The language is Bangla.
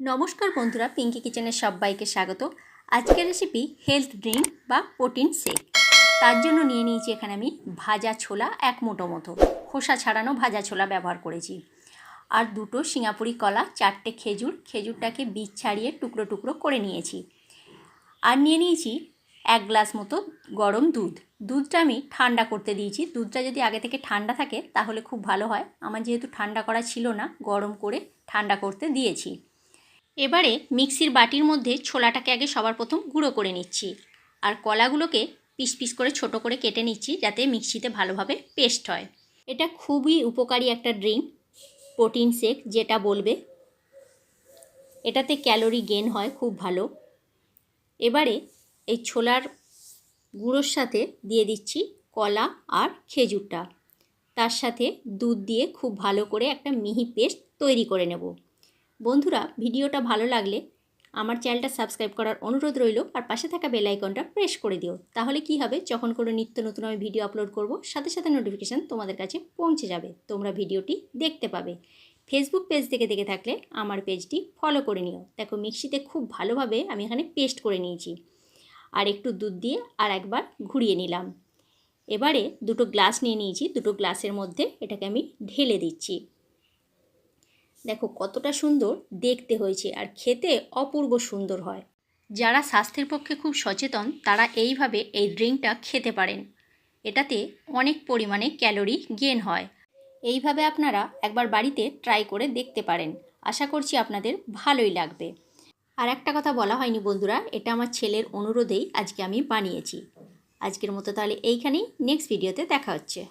নমস্কার বন্ধুরা পিঙ্কি কিচেনের সবাইকে স্বাগত। আজকের রেসিপি হেলথ ড্রিঙ্ক বা প্রোটিন শেক তার জন্য নিয়ে নিয়েছি এখানে আমি ভাজা ছোলা এক মোটো মতো। খোসা ছাড়ানো ভাজা ছোলা ব্যবহার করেছি। আর দুটো সিঙ্গাপুরি কলা, চারটে খেজুর, খেজুরটাকে বীজ ছাড়িয়ে টুকরো টুকরো করে নিয়েছি। আর নিয়ে নিয়েছি এক গ্লাস মতো গরম দুধ। দুধটা আমি ঠান্ডা করতে দিয়েছি। দুধটা যদি আগে থেকে ঠান্ডা থাকে, তাহলে খুব ভালো হয়। আমার যেহেতু ঠান্ডা করা ছিল না, গরম করে ঠান্ডা করতে দিয়েছি। এবারে মিক্সির বাটির মধ্যে ছোলাটাকে আগে সবার প্রথম গুঁড়ো করে নিচ্ছি। আর কলাগুলোকে পিস পিস করে ছোট করে কেটে নিচ্ছি যাতে মিক্সিতে ভালোভাবে পেস্ট হয়। এটা খুবই উপকারী একটা ড্রিঙ্ক, প্রোটিন শেক যেটা বলবে। এটাতে ক্যালোরি গেন হয়, খুব ভালো। এবারে এই ছোলার গুঁড়োর সাথে দিয়ে দিচ্ছি কলা আর খেজুরটা। তার সাথে দুধ দিয়ে খুব ভালো করে একটা মিহি পেস্ট তৈরি করে নেব। বন্ধুরা, ভিডিওটা ভালো লাগলে আমার চ্যানেলটা সাবস্ক্রাইব করার অনুরোধ রইল আর পাশে থাকা বেল আইকনটা প্রেস করে দিও। তাহলে কি হবে? যখন কোনো নিত্য নতুন আমি ভিডিও আপলোড করব, সাথে সাথে নোটিফিকেশান তোমাদের কাছে পৌঁছে যাবে। তোমরা ভিডিওটি দেখতে পাবে। ফেসবুক পেজ থেকে দেখে থাকলে আমার পেজটি ফলো করে নিও। দেখো, মিক্সিতে খুব ভালোভাবে আমি এখানে পেস্ট করে নিয়েছি। আর একটু দুধ দিয়ে আর একবার ঘুরিয়ে নিলাম। এবারে দুটো গ্লাস নিয়ে নিয়েছি। দুটো গ্লাসের মধ্যে এটাকে আমি ঢেলে দিচ্ছি। দেখো কতটা সুন্দর দেখতে হয়েছে আর খেতে অপূর্ব সুন্দর হয়। যারা স্বাস্থ্যের পক্ষে খুব সচেতন, তারা এইভাবে এই ড্রিঙ্কটা খেতে পারেন। এটাতে অনেক পরিমাণে ক্যালোরি গেন হয়। এইভাবে আপনারা একবার বাড়িতে ট্রাই করে দেখতে পারেন। আশা করছি আপনাদের ভালোই লাগবে। আর একটা কথা বলা হয়নি বন্ধুরা, এটা আমার ছেলের অনুরোধেই আজকে আমি বানিয়েছি। আজকের মতো তাহলে এইখানেই নেক্সট ভিডিওতে দেখা হচ্ছে।